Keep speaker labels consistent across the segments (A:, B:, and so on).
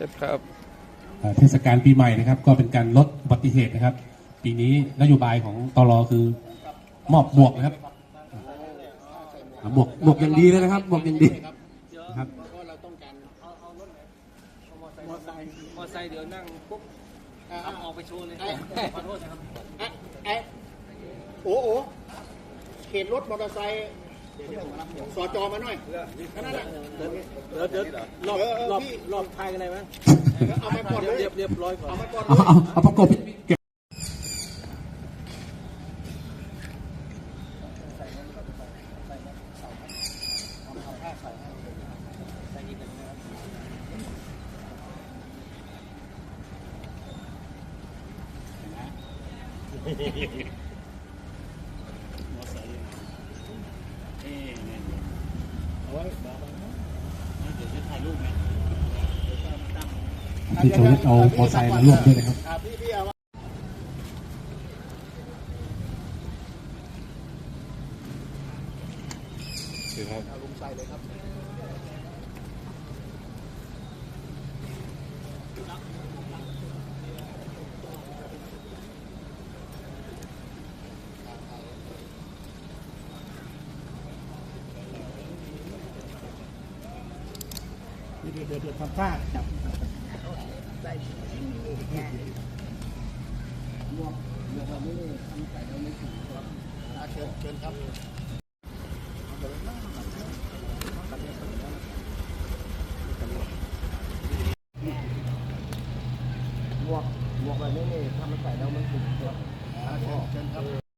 A: เจ็บครับ
B: เอ่อเทศกาลปีใหม่นะครับ ก็เป็นการลดอุบัติเหตุนะครับ ปีนี้นโยบายของตลคือมอบหมวกนะครับอ่าหมวกหมวกอย่างดีเลยนะครับหมวกอย่างดีนะครับ
C: มอไซค์
D: มอไซค์เดี๋ยวนั่งปุ๊บ
C: อะ
D: ขับออกไปโชว์เลย
C: ไอ้
D: ขอโทษนะครับ
C: ไอ้ไอ้โอ้โอ้เข็นรถมอเตอร์ไซค์ สอจอมาหน่อยแค่นั้นแหละ
D: เดี๋ยวเดี๋ยวรอบ
C: เออเออ
D: รอบ
C: พี่
D: รอบท้ายกันเลยไหม
C: เอาไปก่อนเลย
D: เรียบเรียบร้อยก่อน
C: เอาไปก่อน
B: เอาเอาเอาประกบเก็บ พี่โจวิทเอามอเตอร์ไซค์มาร่วมด้วยนะครับ
C: คือครับลุงใส่เลยครับ
D: เดี๋ยวเดี๋ยวเดี๋ยวทำท่าจับ
C: เชิญเชิญครับหมวกหมวกแบบนี้นี่ถ้ามันใส่แล้วมันถูกตัวอะเชิญเชิญครับ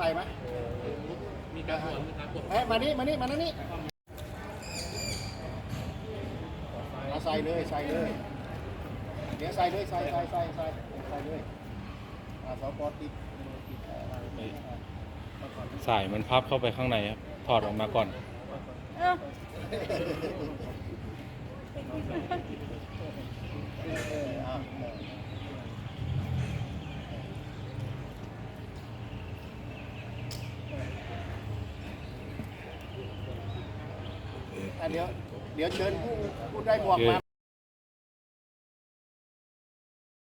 C: ซค์ไหมมีการหัวมีการกดเอ้ยมานี่มานี่มานั่นนี่เอาใส่เลยใส่เลย เดี๋ยวใส่เลยใส่ใส่ใส่ใส่ใส่เลยอ่าสปอร์ตติดติดเอ่อเอาก่อน
A: สายมันพับเข้าไปข้างในครับ ถอดออกมาก่อน
C: เออ อะเดี๋ยวเดี๋ยวเชิญผู้ผู้ได้หมวกมา